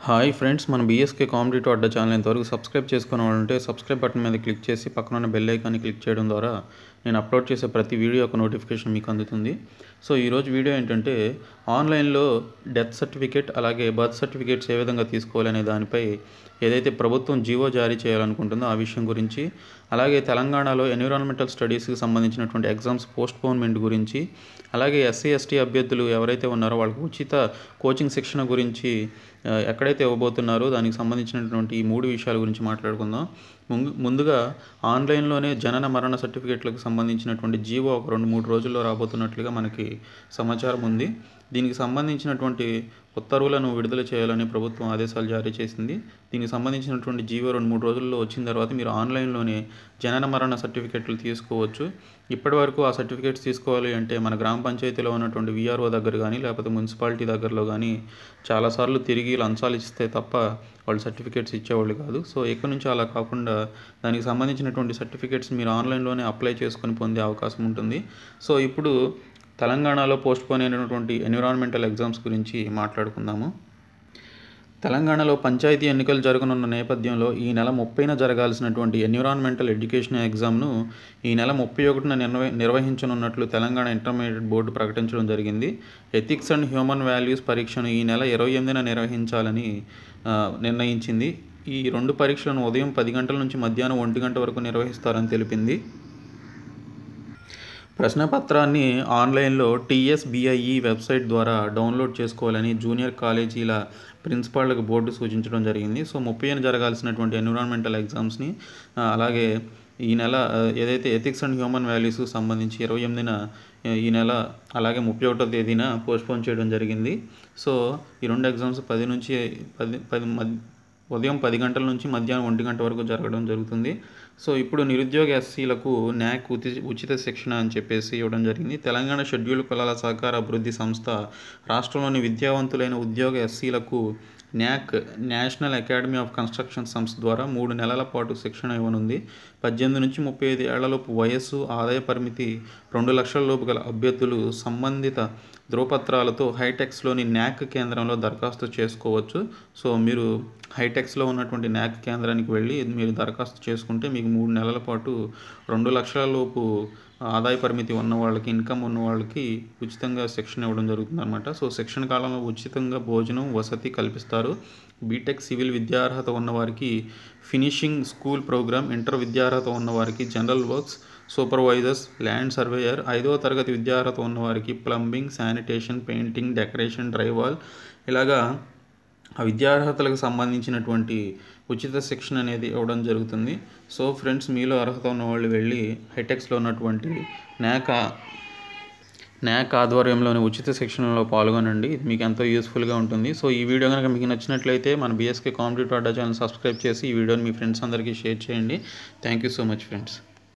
Hi friends మన BSK competitive Adda channel ఇంతవరకు subscribe చేసుకున్న వాళ్ళంటే సబ్స్క్రైబ్ బటన్ మీద క్లిక్ చేసి పక్కనున్న బెల్ ఐకాన్ని క్లిక్ చేయడం ద్వారా నేను అప్లోడ్ చేసే ప్రతి వీడియో యొక్క నోటిఫికేషన్ మీకు అందుతుంది. సో ఈరోజు వీడియో ఏంటంటే ఆన్లైన్లో డెత్ సర్టిఫికేట్ అలాగే బర్త్ సర్టిఫికేట్స్ ఏ విధంగా తీసుకోవాలనే దానిపై ఏదైతే ప్రభుత్వం జీవో జారీ చేయాలనుకుంటుందో ఆ విషయం గురించి అలాగే తెలంగాణలో ఎన్విరాన్మెంటల్ స్టడీస్కి సంబంధించినటువంటి ఎగ్జామ్స్ పోస్ట్ పోన్మెంట్ గురించి అలాగే ఎస్సీ ఎస్టీ అభ్యర్థులు ఎవరైతే ఉన్నారో వాళ్ళకు ఉచిత కోచింగ్ శిక్షణ గురించి ఎక్కడైతే ఇవ్వబోతున్నారో దానికి సంబంధించినటువంటి ఈ మూడు విషయాల గురించి మాట్లాడుకుందాం. ముందు ముందుగా ఆన్లైన్లోనే జనన మరణ సర్టిఫికేట్లకు సంబంధించినటువంటి జీవో ఒక రెండు మూడు రోజుల్లో రాబోతున్నట్లుగా మనకి సమాచారం ఉంది. దీనికి సంబంధించినటువంటి ఉత్తర్వులను విడుదల చేయాలని ప్రభుత్వం ఆదేశాలు జారీ చేసింది. దీనికి సంబంధించినటువంటి జీవో రెండు మూడు రోజుల్లో వచ్చిన తర్వాత మీరు ఆన్లైన్లోనే జనన మరణ సర్టిఫికెట్లు తీసుకోవచ్చు. ఇప్పటి వరకు ఆ సర్టిఫికేట్స్ తీసుకోవాలి అంటే మన గ్రామ పంచాయతీలో ఉన్నటువంటి వీఆర్ఓ దగ్గర కానీ లేకపోతే మున్సిపాలిటీ దగ్గరలో కానీ చాలాసార్లు తిరిగి లంచాలు ఇస్తే తప్ప వాళ్ళు సర్టిఫికేట్స్ ఇచ్చేవాళ్ళు కాదు. సో ఇక్కడ నుంచి అలా కాకుండా దానికి సంబంధించినటువంటి సర్టిఫికేట్స్ మీరు ఆన్లైన్లోనే అప్లై చేసుకొని పొందే అవకాశం ఉంటుంది. సో ఇప్పుడు తెలంగాణలో పోస్ట్ పోన్ అయినటువంటి ఎన్విరాన్మెంటల్ ఎగ్జామ్స్ గురించి మాట్లాడుకుందాము. తెలంగాణలో పంచాయతీ ఎన్నికలు జరగనున్న నేపథ్యంలో ఈ నెల ముప్పైన జరగాల్సినటువంటి ఎన్విరాన్మెంటల్ ఎడ్యుకేషన్ ఎగ్జామ్ను ఈ నెల ముప్పై ఒకటిన నిర్వ నిర్వహించనున్నట్లు తెలంగాణ ఇంటర్మీడియట్ బోర్డు ప్రకటించడం జరిగింది. ఎథిక్స్ అండ్ హ్యూమన్ వాల్యూస్ పరీక్షను ఈ నెల ఇరవై ఎనిమిదిన నిర్వహించాలని నిర్ణయించింది. ఈ రెండు పరీక్షలను ఉదయం పది గంటల నుంచి మధ్యాహ్నం ఒంటి గంట వరకు నిర్వహిస్తారని తెలిపింది. ప్రశ్నపత్రాన్ని ఆన్లైన్లో టీఎస్బిఐఈ వెబ్సైట్ ద్వారా డౌన్లోడ్ చేసుకోవాలని జూనియర్ కాలేజీల ప్రిన్సిపాళ్ళకు బోర్డు సూచించడం జరిగింది. సో ముప్పై జరగాల్సినటువంటి ఎన్విరాన్మెంటల్ ఎగ్జామ్స్ని అలాగే ఈ నెల ఏదైతే ఎథిక్స్ అండ్ హ్యూమన్ వాల్యూస్కి సంబంధించి ఇరవై ఎనిమిదిన ఈ నెల అలాగే ముప్పై ఒకటో తేదీన పోస్ట్పోన్ చేయడం జరిగింది. సో ఈ రెండు ఎగ్జామ్స్ పది నుంచి పది పది ఉదయం పది గంటల నుంచి మధ్యాహ్నం ఒంటి గంట వరకు జరగడం జరుగుతుంది. సో ఇప్పుడు నిరుద్యోగ ఎస్సీలకు న్యాక్ ఉచి ఉచిత శిక్షణ అని చెప్పేసి ఇవ్వడం జరిగింది. తెలంగాణ షెడ్యూల్ కులాల సహకార అభివృద్ధి సంస్థ రాష్ట్రంలోని విద్యావంతులైన ఉద్యోగ ఎస్సీలకు NAC National Academy of Construction సంస్థ ద్వారా మూడు నెలల పాటు శిక్షణ ఇవ్వనుంది. పద్దెనిమిది నుంచి ముప్పై ఐదు ఏళ్ళలోపు వయస్సు ఆదాయ పరిమితి రెండు లక్షల లోపు గల అభ్యర్థులు సంబంధిత ధ్రువపత్రాలతో హైటెక్స్లోని న్యాక్ కేంద్రంలో దరఖాస్తు చేసుకోవచ్చు. సో మీరు హైటెక్స్లో ఉన్నటువంటి న్యాక్ కేంద్రానికి వెళ్ళి మీరు దరఖాస్తు చేసుకుంటే మీకు మూడు నెలల పాటు రెండు లక్షల లోపు ఆదాయ పరిమితి ఉన్న వాళ్ళకి ఇన్కమ్ ఉన్న వాళ్ళకి ఉచితంగా శిక్షణ ఇవ్వడం జరుగుతుంది అనమాట సో శిక్షణ కాలంలో ఉచితంగా భోజనం వసతి కల్పిస్తారు. బీటెక్ సివిల్ విద్యార్హత ఉన్నవారికి ఫినిషింగ్ స్కూల్ ప్రోగ్రామ్ ఇంటర్ విద్యార్హత ఉన్నవారికి general works supervisors land surveyor ఐదవ తరగతి విద్యార్హత ఉన్న వారికి plumbing sanitation painting decoration drywall ఇలాగా ఆ విద్యార్హతలకు సంబంధించినటువంటి ఉచిత శిక్షణ అనేది ఇవ్వడం జరుగుతుంది. సో ఫ్రెండ్స్ మీలో అర్హత ఉన్న వాళ్ళు వెళ్ళి హైటెక్స్లో ఉన్నటువంటి నాక్ నాక్ ఆధ్వర్యంలోని ఉచిత శిక్షణలో పాల్గొనండి. మీకు ఎంతో యూస్ఫుల్గా ఉంటుంది. సో ఈ వీడియో కనుక మీకు నచ్చినట్లయితే మన BSK competitive Adda channel subscribe చేసి ఈ వీడియోని మీ ఫ్రెండ్స్ అందరికీ షేర్ చేయండి. Thank you so much friends.